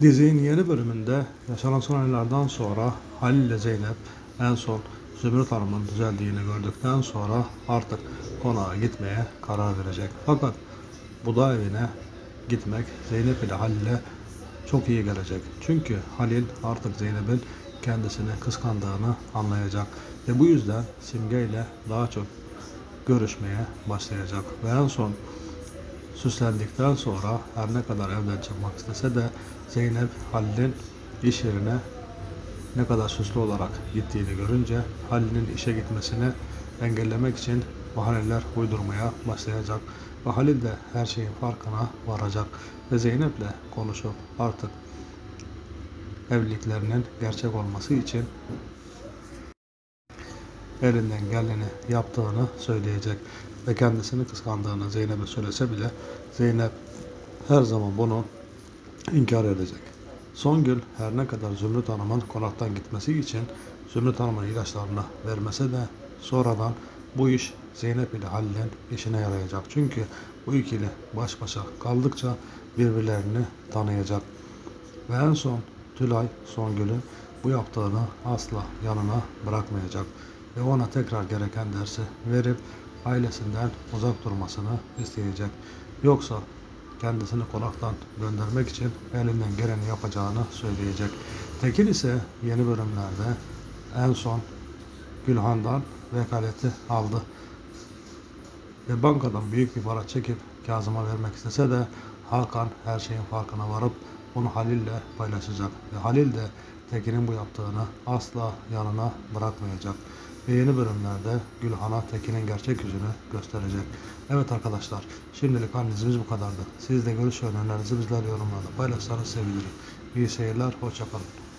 Dizinin yeni bölümünde yaşanan son olaylardan sonra Halil ile Zeynep en son Zümrüt Hanım'ın düzeldiğini gördükten sonra artık konağa gitmeye karar verecek. Fakat bu da evine gitmek Zeynep ile Halil'e çok iyi gelecek. Çünkü Halil artık Zeynep'in kendisini kıskandığını anlayacak. Ve bu yüzden Simge ile daha çok görüşmeye başlayacak. Ve en son süslendikten sonra her ne kadar evden çıkmak istese de Zeynep Halil'in iş yerine ne kadar süslü olarak gittiğini görünce Halil'in işe gitmesini engellemek için bahaneler uydurmaya başlayacak. Ve Halil de her şeyin farkına varacak ve Zeynep'le konuşup artık evliliklerinin gerçek olması için elinden geleni yaptığını söyleyecek ve kendisini kıskandığını Zeynep'e söylese bile Zeynep her zaman bunu inkar edecek. Songül her ne kadar Zümrüt Hanım'ın konaktan gitmesi için Zümrüt Hanım'ın ilaçlarını vermese de sonradan bu iş Zeynep ile Halil'in işine yarayacak. Çünkü bu ikili baş başa kaldıkça birbirlerini tanıyacak. Ve en son Tülay Songül'ün bu yaptığını asla yanına bırakmayacak. Ve ona tekrar gereken dersi verip ailesinden uzak durmasını isteyecek. Yoksa kendisini konaktan göndermek için elinden geleni yapacağını söyleyecek. Tekin ise yeni bölümlerde en son Gülhan'dan vekaleti aldı. Ve bankadan büyük bir para çekip Kazım'a vermek istese de Hakan her şeyin farkına varıp bunu Halil'le paylaşacak. Ve Halil de Tekin'in bu yaptığını asla yanına bırakmayacak. Ve yeni bölümlerde Gülhan'a Tekin'in gerçek yüzünü gösterecek. Evet arkadaşlar şimdilik analizimiz bu kadardı. Siz de görüş ve önerilerinizi bizlerle yorumlarda paylaşsanız sevinirim. İyi seyirler, hoşçakalın.